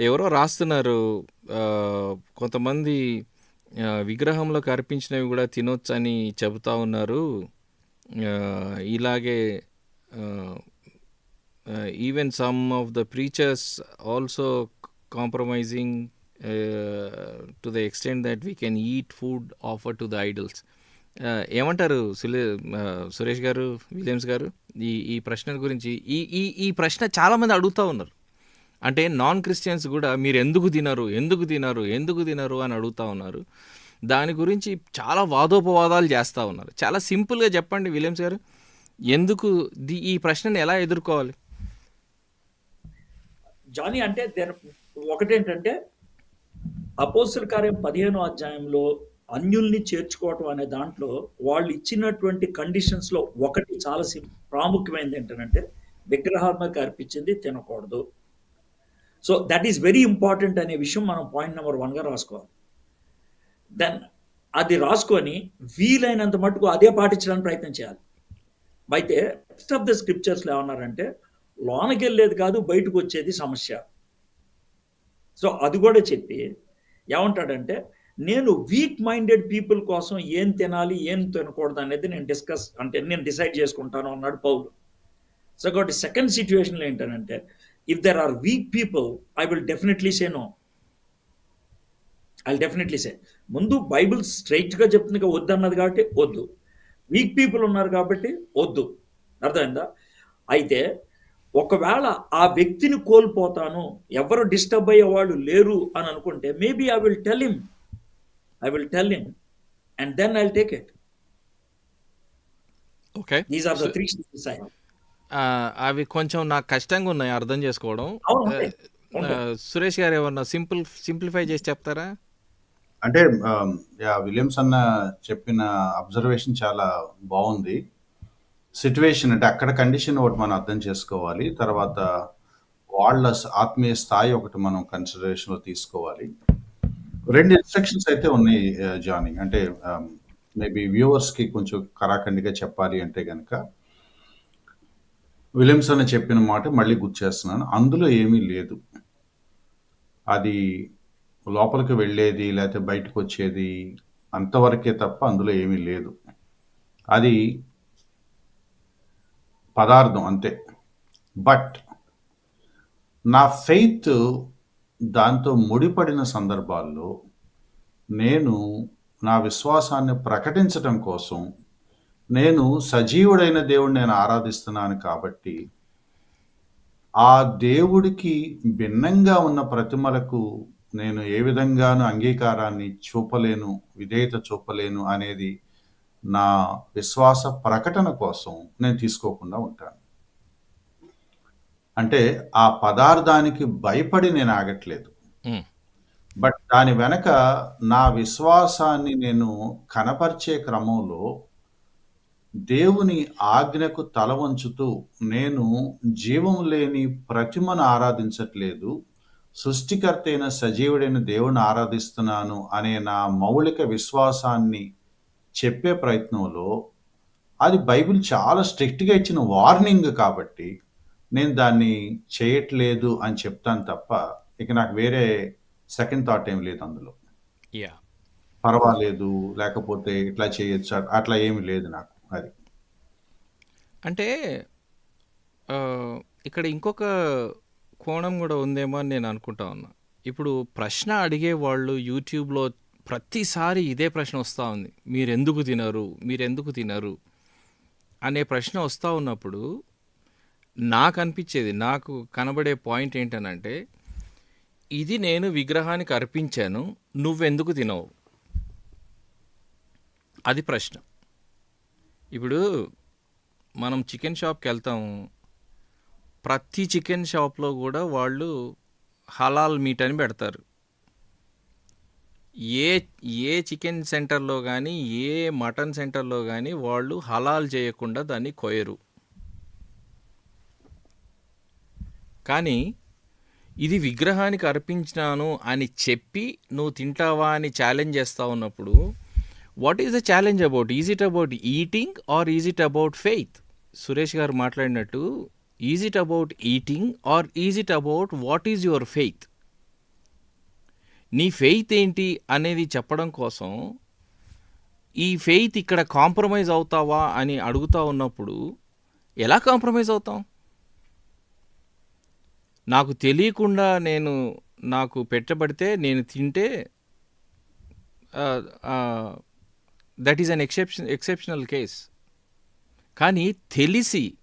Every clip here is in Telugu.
ఎవరో రాస్తున్నారు. కొంతమంది విగ్రహంలో విగ్రహంలోకి అర్పించినవి కూడా తినొచ్చని చెబుతా ఉన్నారు. ఇలాగే even some of the preachers also compromising to the extent that we can eat food offer to the idols ఏమంటారు సులే సురేష్ గారు విలియమ్స్ గారు? ఈ ఈ ప్రశ్న గురించి ఈ ఈ ఈ ప్రశ్న చాలామంది అడుగుతూ ఉన్నారు. అంటే నాన్ క్రిస్టియన్స్ కూడా మీరు ఎందుకు తినరు ఎందుకు తినరు ఎందుకు తినరు అని అడుగుతూ ఉన్నారు. దాని గురించి చాలా వాదోపవాదాలు చేస్తూ ఉన్నారు. చాలా సింపుల్గా చెప్పండి విలియమ్స్ గారు. ఎందుకు దీ ఈ ప్రశ్నను ఎలా ఎదుర్కోవాలి? జానీ అంటే ఒకటేంటంటే అపోస్తుల కార్యం పదిహేనో అధ్యాయంలో అన్యుల్ని చేర్చుకోవటం అనే దాంట్లో వాళ్ళు ఇచ్చినటువంటి కండిషన్స్లో ఒకటి చాలా ప్రాముఖ్యమైనది ఏంటంటే విగ్రహాత్మక అర్పించింది తినకూడదు. So that is very important అనే విషయం మనం పాయింట్ నెంబర్ వన్గా రాసుకోవాలి. దెన్ అది రాసుకొని వీలైనంత మటుకు అదే పాటించడానికి ప్రయత్నం చేయాలి. అయితే రెస్ట్ ఆఫ్ ద స్క్రిప్చర్స్లో ఏమన్నారంటే లోనకి వెళ్ళేది కాదు బయటకు వచ్చేది సమస్య. సో అది కూడా చెప్పి ఏమంటాడంటే నేను వీక్ మైండెడ్ పీపుల్ కోసం ఏం తినాలి ఏం తినకూడదు అనేది నేను డిస్కస్ అంటే నేను డిసైడ్ చేసుకుంటాను అన్నాడు పౌలు. సో కాబట్టి సెకండ్ సిచ్యువేషన్లో ఏంటంటే if there are weak people I will definitely say no I definitely say ముందు బైబిల్ స్ట్రైట్గా చెప్తుంది కదా, వద్దన్నది కాబట్టి వద్దు. వీక్ పీపుల్ ఉన్నారు కాబట్టి వద్దు. అర్థమైందా? అయితే ఒకవేళ ఆ వ్యక్తిని కోల్పోతాను ఎవరు డిస్టర్బ్ అయ్యే వాళ్ళు లేరు అని అనుకుంటే maybe I will tell him I will tell him and then I take it okay these are the three అవి కొంచెం నాకు కష్టంగా ఉన్నాయి అర్థం చేసుకోవడం. సురేష్ గారు ఏమన్నా సింపుల్ సింప్లిఫై చేసి చెప్తారా? అంటే విలియమ్స్ అన్న చెప్పిన అబ్జర్వేషన్ చాలా బాగుంది. సిట్యువేషన్ అంటే అక్కడ కండిషన్ ఒకటి మనం అర్థం చేసుకోవాలి. తర్వాత వాళ్ళ ఆత్మీయ స్థాయి ఒకటి మనం కన్సిడరేషన్లో తీసుకోవాలి. రెండు ఇన్స్ట్రక్షన్స్ అయితే ఉన్నాయి ఆ, జానీ. అంటే మేబీ వ్యూవర్స్కి కొంచెం కరాఖండిగా చెప్పాలి అంటే కనుక విలియమ్స్ అని చెప్పిన మాట మళ్ళీ గుర్తు చేస్తున్నాను అందులో ఏమీ లేదు. అది లోపలికి వెళ్ళేది లేకపోతే బయటకు వచ్చేది అంతవరకే తప్ప అందులో ఏమీ లేదు. అది పదార్థం అంతే. బట్ నా ఫెయిత్ దాంతో ముడిపడిన సందర్భాల్లో నేను నా విశ్వాసాన్ని ప్రకటించడం కోసం నేను సజీవుడైన దేవుడిని నేను ఆరాధిస్తున్నాను కాబట్టి ఆ దేవుడికి భిన్నంగా ఉన్న ప్రతిమలకు నేను ఏ విధంగానూ అంగీకారాన్ని చూపలేను విధేయత చూపలేను అనేది నా విశ్వాస ప్రకటన కోసం నేను తీసుకోకుండా ఉంటాను. అంటే ఆ పదార్థానికి భయపడి నేను ఆగట్లేదు. బట్ దాని వెనక నా విశ్వాసాన్ని నేను కనపరిచే క్రమంలో దేవుని ఆజ్ఞకు తల వంచుతూ నేను జీవం లేని ప్రతిమను ఆరాధించట్లేదు సృష్టికర్త అయిన సజీవుడైన దేవుని ఆరాధిస్తున్నాను అనే నా మౌలిక విశ్వాసాన్ని చెప్పే ప్రయత్నంలో అది బైబిల్ చాలా స్ట్రిక్ట్గా ఇచ్చిన వార్నింగ్ కాబట్టి నేను దాన్ని చేయట్లేదు అని చెప్తాను తప్ప ఇక నాకు వేరే సెకండ్ థాట్ ఏం లేదు అందులో. యా పర్వాలేదు లేకపోతే ఇట్లా చేయొచ్చు అట్లా ఏమి లేదు నాకు. అది. అంటే ఇక్కడ ఇంకొక కోణం కూడా ఉందేమో అని నేను అనుకుంటా ఉన్నా. ఇప్పుడు ప్రశ్న అడిగే వాళ్ళు యూట్యూబ్లో ప్రతిసారి ఇదే ప్రశ్న వస్తూ ఉంది. మీరు ఎందుకు తినరు? మీరు ఎందుకు తినరు? అనే ప్రశ్న వస్తూ ఉన్నప్పుడు నాకు అనిపించేది నాకు కనబడే పాయింట్ ఏంటనంటే ఇది నేను విగ్రహానికి అర్పించాను నువ్వెందుకు తినవు? అది ప్రశ్న. ఇప్పుడు మనం చికెన్ షాప్కి వెళ్తాము ప్రతి చికెన్ షాప్లో కూడా వాళ్ళు హలాల్ మీట్ అని పెడతారు. ఏ ఏ చికెన్ సెంటర్లో కానీ ఏ మటన్ సెంటర్లో కానీ వాళ్ళు హలాల్ చేయకుండా దాన్ని కొయ్యరు. కానీ ఇది విగ్రహానికి అర్పించినాను అని చెప్పి నువ్వు తింటావా అని ఛాలెంజ్ చేస్తా ఉన్నప్పుడు what is the challenge about is it about eating or is it about faith Suresh garu మాట్లాడినట్టు is it about eating or is it about what is your faith నీ ఫెయిత్ ఏంటి అనేది చెప్పడం కోసం ఈ ఫెయిత్ ఇక్కడ కాంప్రమైజ్ అవుతావా అని అడుగుతా ఉన్నప్పుడు ఎలా కాంప్రమైజ్ అవుతాం? నాకు తెలియకుండా నేను నాకు పెట్టబడితే నేను తింటే that is an exception exceptional case. కానీ తెలిసి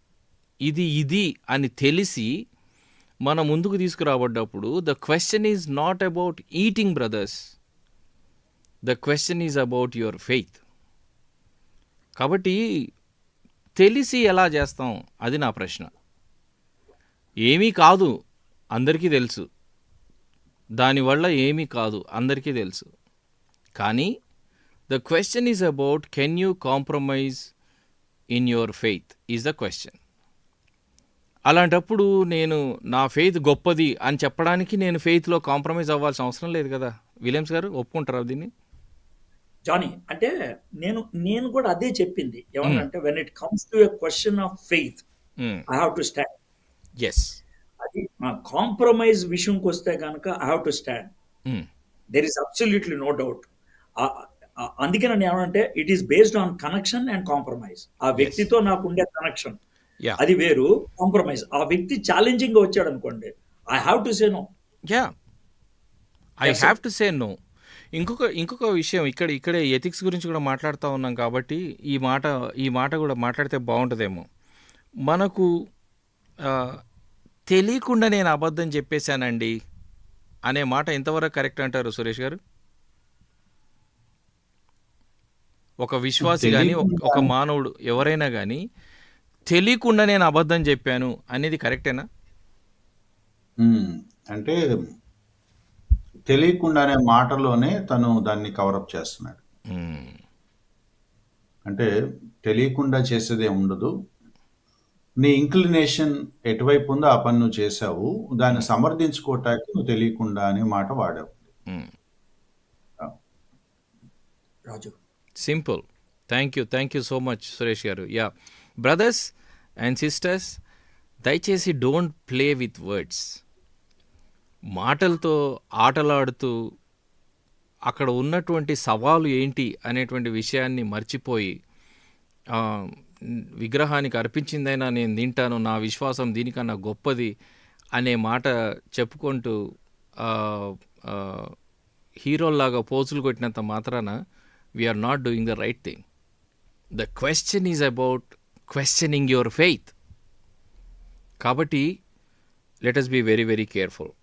ఇది ఇది అని తెలిసి మన ముందుకు తీసుకురాబడ్డప్పుడు the question is not about eating brothers the question is about your faith కాబట్టి తెలిసి ఎలా చేస్తాం? అది నా ప్రశ్న. ఏమీ కాదు అందరికీ తెలుసు. దానివల్ల ఏమీ కాదు అందరికీ తెలుసు. కానీ the question is about can you compromise in your faith is the question అలాంటప్పుడు నేను నా ఫెయిత్ గొప్పది అని చెప్పడానికి నేను ఫెయిత్లో కాంప్రమైజ్ అవ్వాల్సిన అవసరం లేదు కదా. విలియమ్స్ గారు ఒప్పుకుంటారా దీన్ని? జానీ అంటే నేను నేను కూడా అదే చెప్పింది. ఏమన్నంటే when it comes to a question of faith I have to stand as అది కాంప్రమైజ్ విషయంకి వస్తే కనుక I have to stand there is absolutely no doubt అందుకే నేను ఏమంటే it is based on connection and compromise ఆ వ్యక్తితో నాకు ఉండే కనెక్షన్ యా అది వేరు కాంప్రమైజ్ ఆ వ్యక్తి ఛాలెంజింగ్గా వచ్చాడు అనుకోండి I have to say no yeah I. Have to say no ఇంకొక ఇంకొక విషయం ఇక్కడ ఇక్కడే ఎథిక్స్ గురించి కూడా మాట్లాడుతూ ఉన్నాం కాబట్టి ఈ మాట ఈ మాట కూడా మాట్లాడితే బాగుంటుందేమో. మనకు తెలియకుండా నేను అబద్ధం చెప్పేశానండి అనే మాట ఎంతవరకు కరెక్ట్ అంటారు సురేష్ గారు? ఒక విశ్వాసి కానీ ఒక మానవుడు ఎవరైనా కానీ తెలియకుండా నేను అబద్ధం చెప్పాను అనేది కరెక్టేనా? అంటే తెలియకుండానే మాటలోనే తను దాన్ని కవరప్ చేస్తున్నాడు. అంటే తెలియకుండా చేసేదే ఉండదు. నీ ఇంక్లినేషన్ ఎటువైపు ఉందో ఆ పని నువ్వు చేసావు. దాన్ని సమర్థించుకోవటానికి నువ్వు తెలియకుండా అనే మాట వాడావు. Raju. Simple thank you thank you so much Suresh garu yeah brothers and sisters దయచేసి డోంట్ ప్లే విత్ వర్డ్స్ మాటలతో ఆటలాడుతూ అక్కడ ఉన్నటువంటి సవాలు ఏంటి అనేటువంటి విషయాన్ని మర్చిపోయి విగ్రహానికి అర్పించిందైనా నేను తింటాను నా విశ్వాసం దీనికన్నా గొప్పది అనే మాట చెప్పుకుంటూ హీరోల్లాగా పోజులు కొట్టినంత మాత్రాన we are not doing the right thing. The question is about questioning your faith. Kabati, let us be very, very careful.